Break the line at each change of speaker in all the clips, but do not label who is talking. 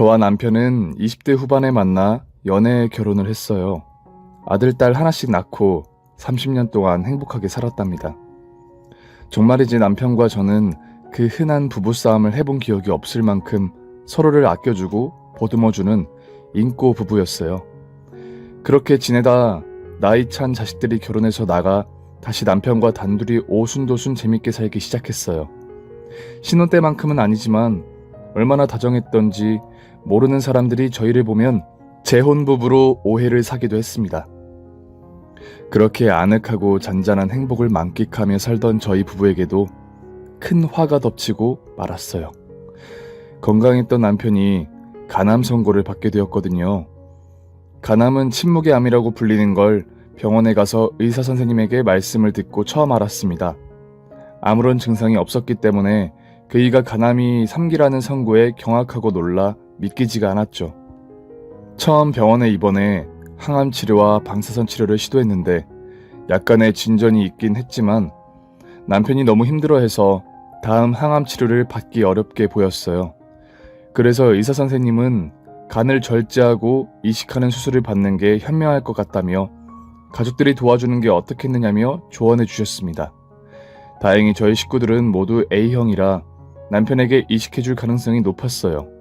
저와 남편은 20대 후반에 만나 연애 결혼을 했어요. 아들, 딸 하나씩 낳고 30년 동안 행복하게 살았답니다. 정말이지 남편과 저는 그 흔한 부부싸움을 해본 기억이 없을 만큼 서로를 아껴주고 보듬어주는 인꼬 부부였어요. 그렇게 지내다 나이 찬 자식들이 결혼해서 나가 다시 남편과 단둘이 오순도순 재밌게 살기 시작했어요. 신혼 때만큼은 아니지만 얼마나 다정했던지 모르는 사람들이 저희를 보면 재혼 부부로 오해를 사기도 했습니다. 그렇게 아늑하고 잔잔한 행복을 만끽하며 살던 저희 부부에게도 큰 화가 덮치고 말았어요. 건강했던 남편이 간암 선고를 받게 되었거든요. 간암은 침묵의 암이라고 불리는 걸 병원에 가서 의사 선생님에게 말씀을 듣고 처음 알았습니다. 아무런 증상이 없었기 때문에 그이가 간암이 3기라는 선고에 경악하고 놀라 믿기지가 않았죠. 처음 병원에 입원해 항암 치료와 방사선 치료를 시도했는데 약간의 진전이 있긴 했지만 남편이 너무 힘들어해서 다음 항암 치료를 받기 어렵게 보였어요. 그래서 의사 선생님은 간을 절제하고 이식하는 수술을 받는 게 현명할 것 같다며 가족들이 도와주는 게 어떻겠느냐며 조언해 주셨습니다. 다행히 저희 식구들은 모두 A형이라 남편에게 이식해 줄 가능성이 높았어요.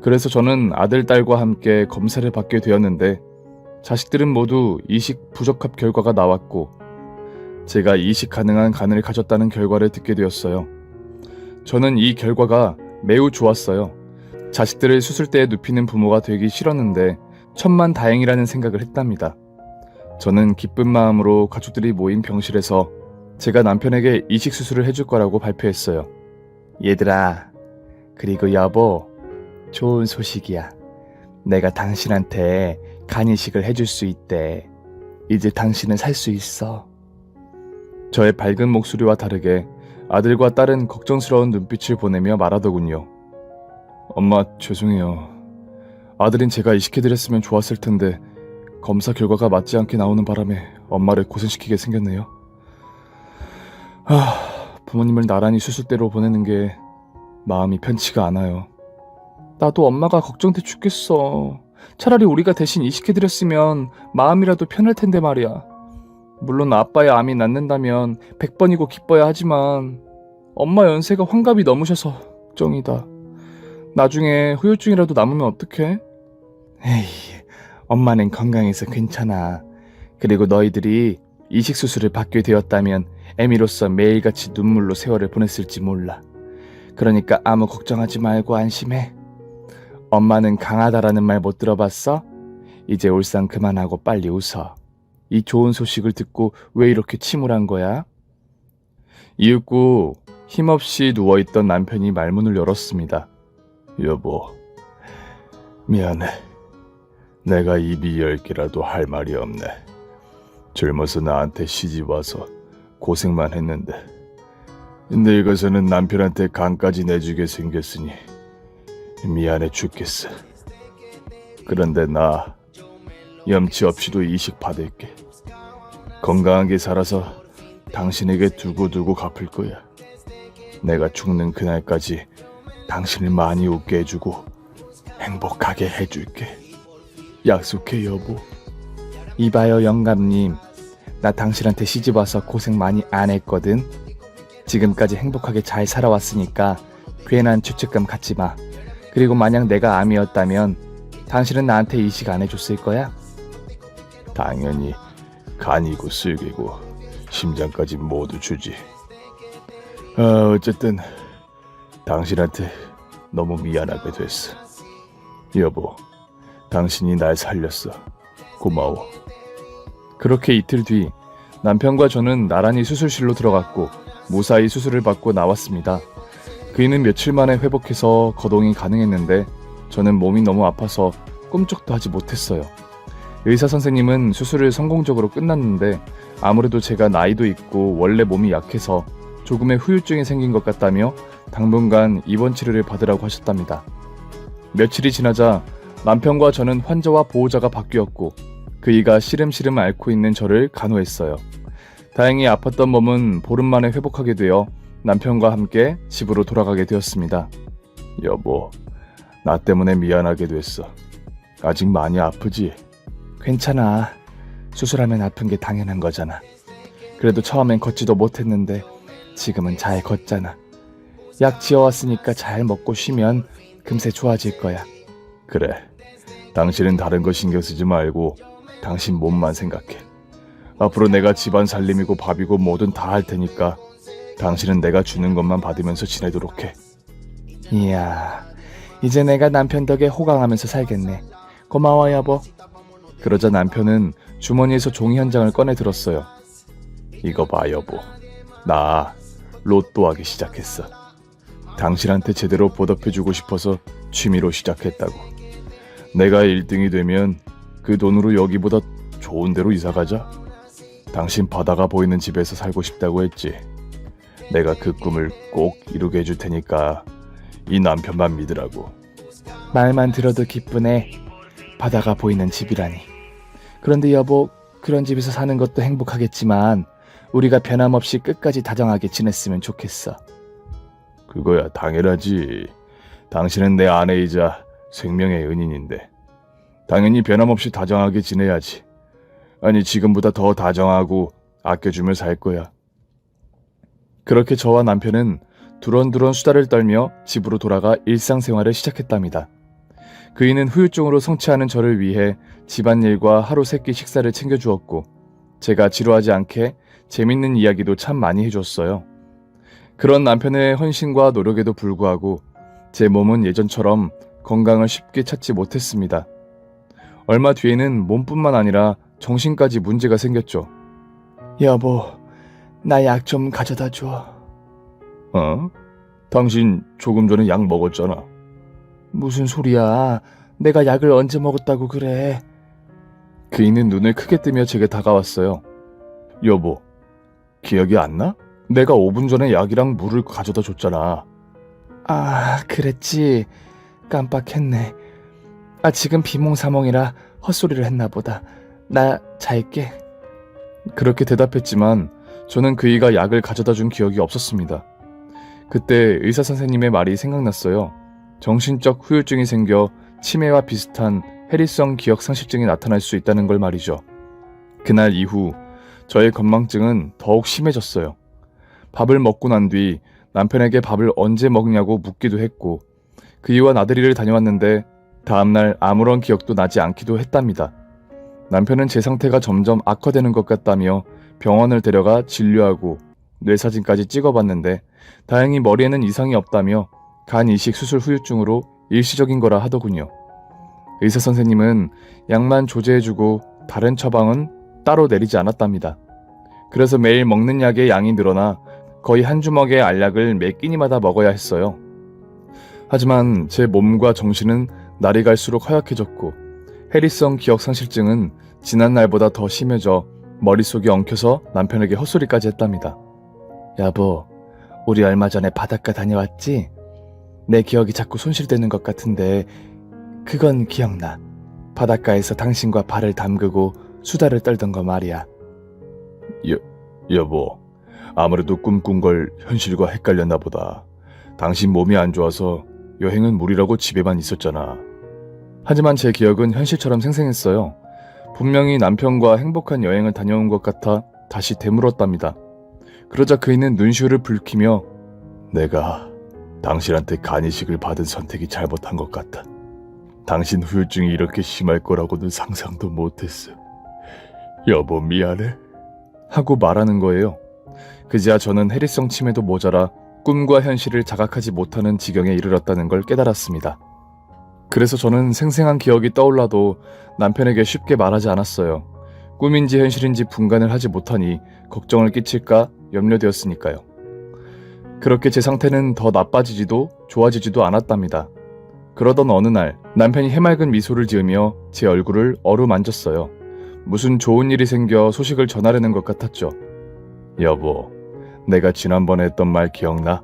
그래서 저는 아들, 딸과 함께 검사를 받게 되었는데 자식들은 모두 이식 부적합 결과가 나왔고 제가 이식 가능한 간을 가졌다는 결과를 듣게 되었어요. 저는 이 결과가 매우 좋았어요. 자식들을 수술대에 눕히는 부모가 되기 싫었는데 천만 다행이라는 생각을 했답니다. 저는 기쁜 마음으로 가족들이 모인 병실에서 제가 남편에게 이식 수술을 해줄 거라고 발표했어요. 얘들아, 그리고 여보, 좋은 소식이야. 내가 당신한테 간이식을 해줄 수 있대. 이제 당신은 살 수 있어. 저의 밝은 목소리와 다르게 아들과 딸은 걱정스러운 눈빛을 보내며 말하더군요. 엄마, 죄송해요. 아들인 제가 이식해드렸으면 좋았을 텐데 검사 결과가 맞지 않게 나오는 바람에 엄마를 고생시키게 생겼네요. 아, 부모님을 나란히 수술대로 보내는 게 마음이 편치가 않아요. 나도 엄마가 걱정돼 죽겠어. 차라리 우리가 대신 이식해드렸으면 마음이라도 편할 텐데 말이야. 물론 아빠의 암이 낫는다면 100번이고 기뻐야 하지만 엄마 연세가 환갑이 넘으셔서 걱정이다. 나중에 후유증이라도 남으면 어떡해? 에이, 엄마는 건강해서 괜찮아. 그리고 너희들이 이식 수술을 받게 되었다면 애미로서 매일같이 눈물로 세월을 보냈을지 몰라. 그러니까 아무 걱정하지 말고 안심해. 엄마는 강하다라는 말 못 들어봤어? 이제 울상 그만하고 빨리 웃어. 이 좋은 소식을 듣고 왜 이렇게 침울한 거야? 이윽고 힘없이 누워있던 남편이 말문을 열었습니다. 여보, 미안해. 내가 입이 열 개라도 할 말이 없네. 젊어서 나한테 시집 와서 고생만 했는데 늙어서는 남편한테 간까지 내주게 생겼으니 미안해 죽겠어. 그런데 나 염치 없이도 이식 받을게. 건강하게 살아서 당신에게 두고두고 갚을 거야. 내가 죽는 그날까지 당신을 많이 웃게 해주고 행복하게 해줄게. 약속해 여보. 이봐요 영감님. 나 당신한테 시집 와서 고생 많이 안 했거든. 지금까지 행복하게 잘 살아왔으니까 괜한 죄책감 갖지 마. 그리고 만약 내가 암이었다면 당신은 나한테 이식 안 해줬을 거야? 당연히 간이고 쓸개고 심장까지 모두 주지. 아, 어쨌든 당신한테 너무 미안하게 됐어. 여보, 당신이 날 살렸어. 고마워. 그렇게 이틀 뒤 남편과 저는 나란히 수술실로 들어갔고 무사히 수술을 받고 나왔습니다. 그이는 며칠 만에 회복해서 거동이 가능했는데 저는 몸이 너무 아파서 꿈쩍도 하지 못했어요. 의사 선생님은 수술을 성공적으로 끝났는데 아무래도 제가 나이도 있고 원래 몸이 약해서 조금의 후유증이 생긴 것 같다며 당분간 입원 치료를 받으라고 하셨답니다. 며칠이 지나자 남편과 저는 환자와 보호자가 바뀌었고 그이가 시름시름 앓고 있는 저를 간호했어요. 다행히 아팠던 몸은 보름 만에 회복하게 되어 남편과 함께 집으로 돌아가게 되었습니다. 여보, 나 때문에 미안하게 됐어. 아직 많이 아프지? 괜찮아. 수술하면 아픈 게 당연한 거잖아. 그래도 처음엔 걷지도 못했는데 지금은 잘 걷잖아. 약 지어왔으니까 잘 먹고 쉬면 금세 좋아질 거야. 그래. 당신은 다른 거 신경 쓰지 말고 당신 몸만 생각해. 앞으로 내가 집안 살림이고 밥이고 뭐든 다 할 테니까 당신은 내가 주는 것만 받으면서 지내도록 해. 이야, 이제 내가 남편 덕에 호강하면서 살겠네. 고마워 여보. 그러자 남편은 주머니에서 종이 한 장을 꺼내 들었어요. 이거 봐 여보. 나 로또 하기 시작했어. 당신한테 제대로 보답해주고 싶어서 취미로 시작했다고. 내가 1등이 되면 그 돈으로 여기보다 좋은 데로 이사 가자. 당신 바다가 보이는 집에서 살고 싶다고 했지. 내가 그 꿈을 꼭 이루게 해줄 테니까 이 남편만 믿으라고. 말만 들어도 기쁘네. 바다가 보이는 집이라니. 그런데 여보, 그런 집에서 사는 것도 행복하겠지만 우리가 변함없이 끝까지 다정하게 지냈으면 좋겠어. 그거야 당연하지. 당신은 내 아내이자 생명의 은인인데 당연히 변함없이 다정하게 지내야지. 아니 지금보다 더 다정하고 아껴주며 살 거야. 그렇게 저와 남편은 두런두런 수다를 떨며 집으로 돌아가 일상생활을 시작했답니다. 그이는 후유증으로 성취하는 저를 위해 집안일과 하루 세끼 식사를 챙겨주었고 제가 지루하지 않게 재밌는 이야기도 참 많이 해줬어요. 그런 남편의 헌신과 노력에도 불구하고 제 몸은 예전처럼 건강을 쉽게 찾지 못했습니다. 얼마 뒤에는 몸뿐만 아니라 정신까지 문제가 생겼죠. 여보, 나 약 좀 가져다 줘. 어? 당신 조금 전에 약 먹었잖아. 무슨 소리야? 내가 약을 언제 먹었다고 그래? 그이는 눈을 크게 뜨며 제게 다가왔어요. 여보, 기억이 안 나? 내가 5분 전에 약이랑 물을 가져다 줬잖아. 아, 그랬지. 깜빡했네. 아, 지금 비몽사몽이라 헛소리를 했나 보다. 나 잘게. 그렇게 대답했지만 저는 그이가 약을 가져다 준 기억이 없었습니다. 그때 의사 선생님의 말이 생각났어요. 정신적 후유증이 생겨 치매와 비슷한 해리성 기억 상실증이 나타날 수 있다는 걸 말이죠. 그날 이후 저의 건망증은 더욱 심해졌어요. 밥을 먹고 난 뒤 남편에게 밥을 언제 먹냐고 묻기도 했고 그 이와 나들이를 다녀왔는데 다음날 아무런 기억도 나지 않기도 했답니다. 남편은 제 상태가 점점 악화되는 것 같다며 병원을 데려가 진료하고 뇌사진까지 찍어봤는데 다행히 머리에는 이상이 없다며 간 이식 수술 후유증으로 일시적인 거라 하더군요. 의사 선생님은 약만 조제해주고 다른 처방은 따로 내리지 않았답니다. 그래서 매일 먹는 약의 양이 늘어나 거의 한 주먹의 알약을 매 끼니마다 먹어야 했어요. 하지만 제 몸과 정신은 날이 갈수록 허약해졌고 해리성 기억 상실증은 지난 날보다 더 심해져 머릿속이 엉켜서 남편에게 헛소리까지 했답니다. 여보, 우리 얼마 전에 바닷가 다녀왔지? 내 기억이 자꾸 손실되는 것 같은데 그건 기억나. 바닷가에서 당신과 발을 담그고 수다를 떨던 거 말이야. 여, 여보, 아무래도 꿈꾼 걸 현실과 헷갈렸나 보다. 당신 몸이 안 좋아서 여행은 무리라고 집에만 있었잖아. 하지만 제 기억은 현실처럼 생생했어요. 분명히 남편과 행복한 여행을 다녀온 것 같아 다시 되물었답니다. 그러자 그이는 눈시울을 붉히며 내가 당신한테 간이식을 받은 선택이 잘못한 것 같다. 당신 후유증이 이렇게 심할 거라고는 상상도 못했어. 여보 미안해. 하고 말하는 거예요. 그제야 저는 해리성 치매도 모자라 꿈과 현실을 자각하지 못하는 지경에 이르렀다는 걸 깨달았습니다. 그래서 저는 생생한 기억이 떠올라도 남편에게 쉽게 말하지 않았어요. 꿈인지 현실인지 분간을 하지 못하니 걱정을 끼칠까 염려되었으니까요. 그렇게 제 상태는 더 나빠지지도 좋아지지도 않았답니다. 그러던 어느 날 남편이 해맑은 미소를 지으며 제 얼굴을 어루만졌어요. 무슨 좋은 일이 생겨 소식을 전하려는 것 같았죠. 여보, 내가 지난번에 했던 말 기억나?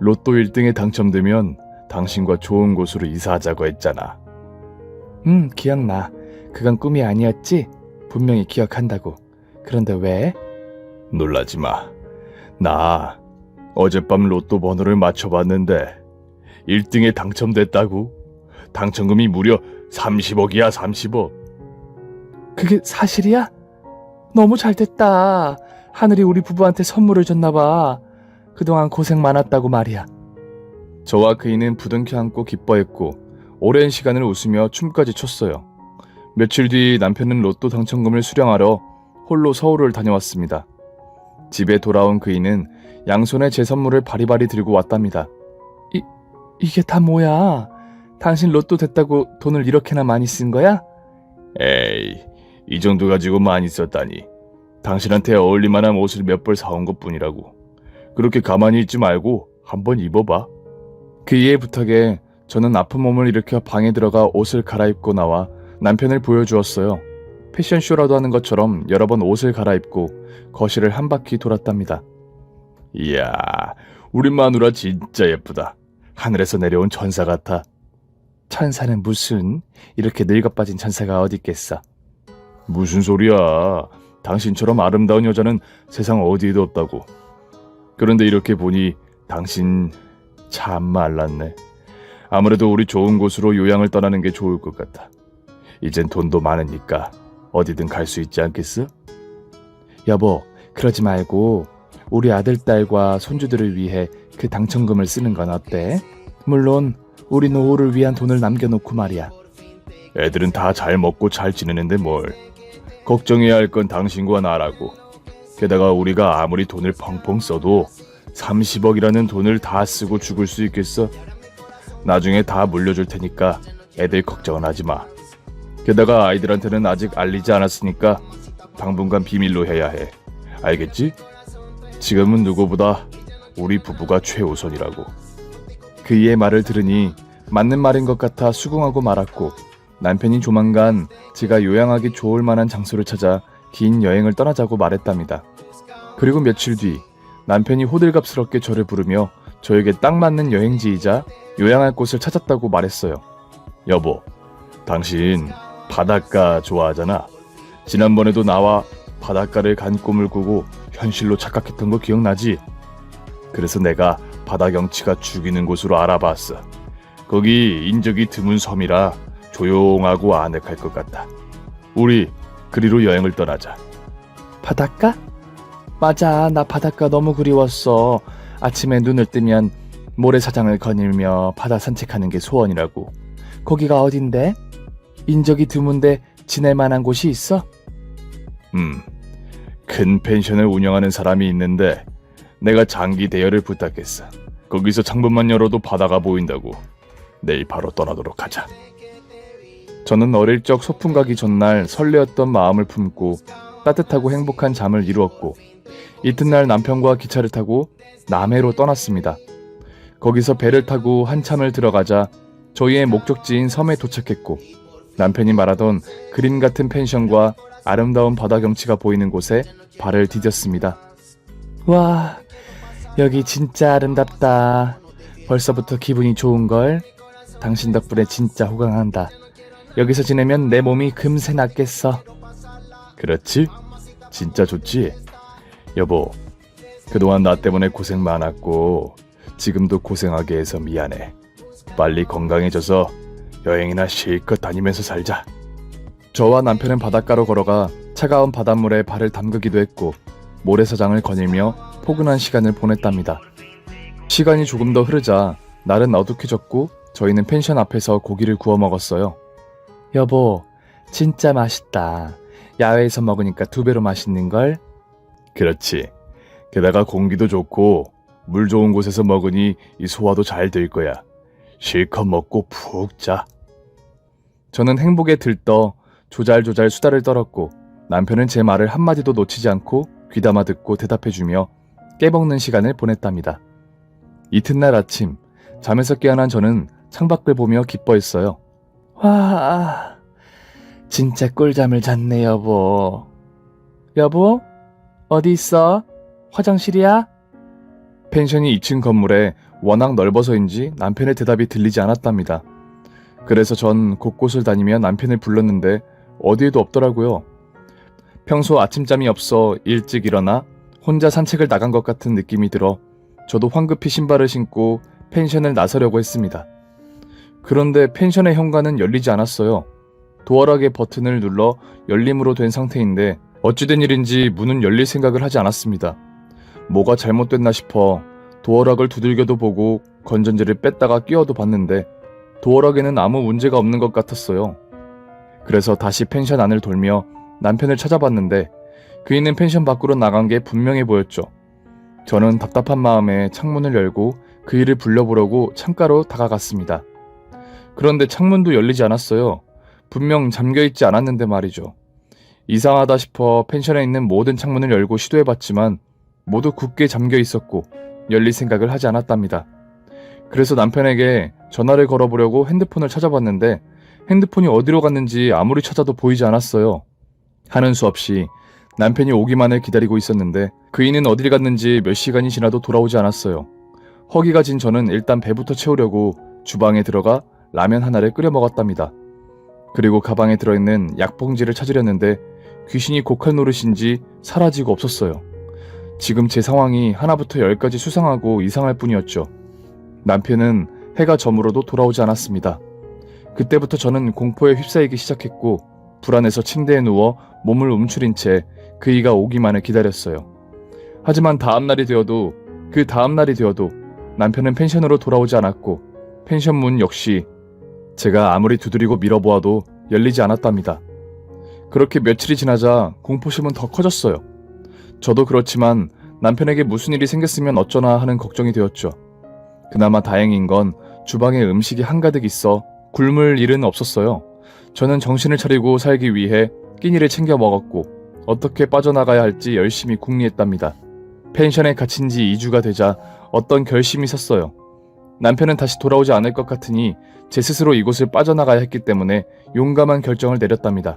로또 1등에 당첨되면 당신과 좋은 곳으로 이사하자고 했잖아. 응, 기억나. 그건 꿈이 아니었지? 분명히 기억한다고. 그런데 왜? 놀라지 마. 나 어젯밤 로또 번호를 맞춰봤는데 1등에 당첨됐다고. 당첨금이 무려 30억이야, 30억. 그게 사실이야? 너무 잘 됐다. 하늘이 우리 부부한테 선물을 줬나 봐. 그동안 고생 많았다고 말이야. 저와 그이는 부둥켜 안고 기뻐했고 오랜 시간을 웃으며 춤까지 췄어요. 며칠 뒤 남편은 로또 당첨금을 수령하러 홀로 서울을 다녀왔습니다. 집에 돌아온 그이는 양손에 제 선물을 바리바리 들고 왔답니다. 이, 이게 다 뭐야? 당신 로또 됐다고 돈을 이렇게나 많이 쓴 거야? 에이, 이 정도 가지고 많이 썼다니. 당신한테 어울릴 만한 옷을 몇 벌 사온 것 뿐이라고. 그렇게 가만히 있지 말고 한번 입어봐. 그이의 부탁에 저는 아픈 몸을 일으켜 방에 들어가 옷을 갈아입고 나와 남편을 보여주었어요. 패션쇼라도 하는 것처럼 여러 번 옷을 갈아입고 거실을 한 바퀴 돌았답니다. 이야, 우리 마누라 진짜 예쁘다. 하늘에서 내려온 천사 같아. 천사는 무슨 이렇게 늙어 빠진 천사가 어디 있겠어? 무슨 소리야? 당신처럼 아름다운 여자는 세상 어디에도 없다고. 그런데 이렇게 보니 당신 참 말랐네. 아무래도 우리 좋은 곳으로 요양을 떠나는 게 좋을 것 같아. 이젠 돈도 많으니까 어디든 갈 수 있지 않겠어? 여보, 그러지 말고 우리 아들, 딸과 손주들을 위해 그 당첨금을 쓰는 건 어때? 물론 우리 노후를 위한 돈을 남겨놓고 말이야. 애들은 다 잘 먹고 잘 지내는데 뭘. 걱정해야 할 건 당신과 나라고. 게다가 우리가 아무리 돈을 펑펑 써도 30억이라는 돈을 다 쓰고 죽을 수 있겠어? 나중에 다 물려줄 테니까 애들 걱정은 하지 마. 게다가 아이들한테는 아직 알리지 않았으니까 당분간 비밀로 해야 해. 알겠지? 지금은 누구보다 우리 부부가 최우선이라고. 그이의 말을 들으니 맞는 말인 것 같아 수긍하고 말았고 남편이 조만간 제가 요양하기 좋을 만한 장소를 찾아 긴 여행을 떠나자고 말했답니다. 그리고 며칠 뒤 남편이 호들갑스럽게 저를 부르며 저에게 딱 맞는 여행지이자 요양할 곳을 찾았다고 말했어요. 여보, 당신 바닷가 좋아하잖아. 지난번에도 나와 바닷가를 간 꿈을 꾸고 현실로 착각했던 거 기억나지? 그래서 내가 바다 경치가 죽이는 곳으로 알아봤어. 거기 인적이 드문 섬이라 조용하고 아늑할 것 같다. 우리 그리로 여행을 떠나자. 바닷가? 맞아, 나 바닷가 너무 그리웠어. 아침에 눈을 뜨면 모래사장을 거닐며 바다 산책하는 게 소원이라고. 거기가 어딘데? 인적이 드문데 지낼 만한 곳이 있어? 음, 큰 펜션을 운영하는 사람이 있는데 내가 장기 대여를 부탁했어. 거기서 창문만 열어도 바다가 보인다고. 내일 바로 떠나도록 하자. 저는 어릴 적 소풍 가기 전날 설레었던 마음을 품고 따뜻하고 행복한 잠을 이루었고 이튿날 남편과 기차를 타고 남해로 떠났습니다. 거기서 배를 타고 한참을 들어가자 저희의 목적지인 섬에 도착했고 남편이 말하던 그림 같은 펜션과 아름다운 바다 경치가 보이는 곳에 발을 디뎠습니다. 와, 여기 진짜 아름답다. 벌써부터 기분이 좋은걸. 당신 덕분에 진짜 호강한다. 여기서 지내면 내 몸이 금세 낫겠어. 그렇지? 진짜 좋지? 여보, 그동안 나 때문에 고생 많았고, 지금도 고생하게 해서 미안해. 빨리 건강해져서 여행이나 실컷 다니면서 살자. 저와 남편은 바닷가로 걸어가 차가운 바닷물에 발을 담그기도 했고, 모래사장을 거닐며 포근한 시간을 보냈답니다. 시간이 조금 더 흐르자 날은 어둑해졌고 저희는 펜션 앞에서 고기를 구워 먹었어요. 여보, 진짜 맛있다. 야외에서 먹으니까 두 배로 맛있는 걸? 그렇지. 게다가 공기도 좋고 물 좋은 곳에서 먹으니 이 소화도 잘 될 거야. 실컷 먹고 푹 자. 저는 행복에 들떠 조잘조잘 수다를 떨었고 남편은 제 말을 한마디도 놓치지 않고 귀담아 듣고 대답해주며 깨먹는 시간을 보냈답니다. 이튿날 아침 잠에서 깨어난 저는 창밖을 보며 기뻐했어요. 와, 진짜 꿀잠을 잤네 여보. 여보, 어디 있어? 화장실이야? 펜션이 2층 건물에 워낙 넓어서인지 남편의 대답이 들리지 않았답니다. 그래서 전 곳곳을 다니며 남편을 불렀는데 어디에도 없더라고요. 평소 아침잠이 없어 일찍 일어나 혼자 산책을 나간 것 같은 느낌이 들어 저도 황급히 신발을 신고 펜션을 나서려고 했습니다. 그런데 펜션의 현관은 열리지 않았어요. 도어락의 버튼을 눌러 열림으로 된 상태인데 어찌된 일인지 문은 열릴 생각을 하지 않았습니다. 뭐가 잘못됐나 싶어 도어락을 두들겨도 보고 건전지를 뺐다가 끼워도 봤는데 도어락에는 아무 문제가 없는 것 같았어요. 그래서 다시 펜션 안을 돌며 남편을 찾아봤는데 그이는 펜션 밖으로 나간 게 분명해 보였죠. 저는 답답한 마음에 창문을 열고 그이를 불러보려고 창가로 다가갔습니다. 그런데 창문도 열리지 않았어요. 분명 잠겨있지 않았는데 말이죠. 이상하다 싶어 펜션에 있는 모든 창문을 열고 시도해봤지만 모두 굳게 잠겨 있었고 열릴 생각을 하지 않았답니다. 그래서 남편에게 전화를 걸어보려고 핸드폰을 찾아봤는데 핸드폰이 어디로 갔는지 아무리 찾아도 보이지 않았어요. 하는 수 없이 남편이 오기만을 기다리고 있었는데 그이는 어딜 갔는지 몇 시간이 지나도 돌아오지 않았어요. 허기가 진 저는 일단 배부터 채우려고 주방에 들어가 라면 하나를 끓여 먹었답니다. 그리고 가방에 들어있는 약봉지를 찾으려는데 귀신이 곡할 노릇인지 사라지고 없었어요. 지금 제 상황이 하나부터 열까지 수상하고 이상할 뿐이었죠. 남편은 해가 저물어도 돌아오지 않았습니다. 그때부터 저는 공포에 휩싸이기 시작했고 불안해서 침대에 누워 몸을 움츠린 채 그이가 오기만을 기다렸어요. 하지만 다음 날이 되어도 그 다음 날이 되어도 남편은 펜션으로 돌아오지 않았고 펜션 문 역시 제가 아무리 두드리고 밀어보아도 열리지 않았답니다. 그렇게 며칠이 지나자 공포심은 더 커졌어요. 저도 그렇지만 남편에게 무슨 일이 생겼으면 어쩌나 하는 걱정이 되었죠. 그나마 다행인 건 주방에 음식이 한가득 있어 굶을 일은 없었어요. 저는 정신을 차리고 살기 위해 끼니를 챙겨 먹었고 어떻게 빠져나가야 할지 열심히 궁리했답니다. 펜션에 갇힌 지 2주가 되자 어떤 결심이 섰어요. 남편은 다시 돌아오지 않을 것 같으니 제 스스로 이곳을 빠져나가야 했기 때문에 용감한 결정을 내렸답니다.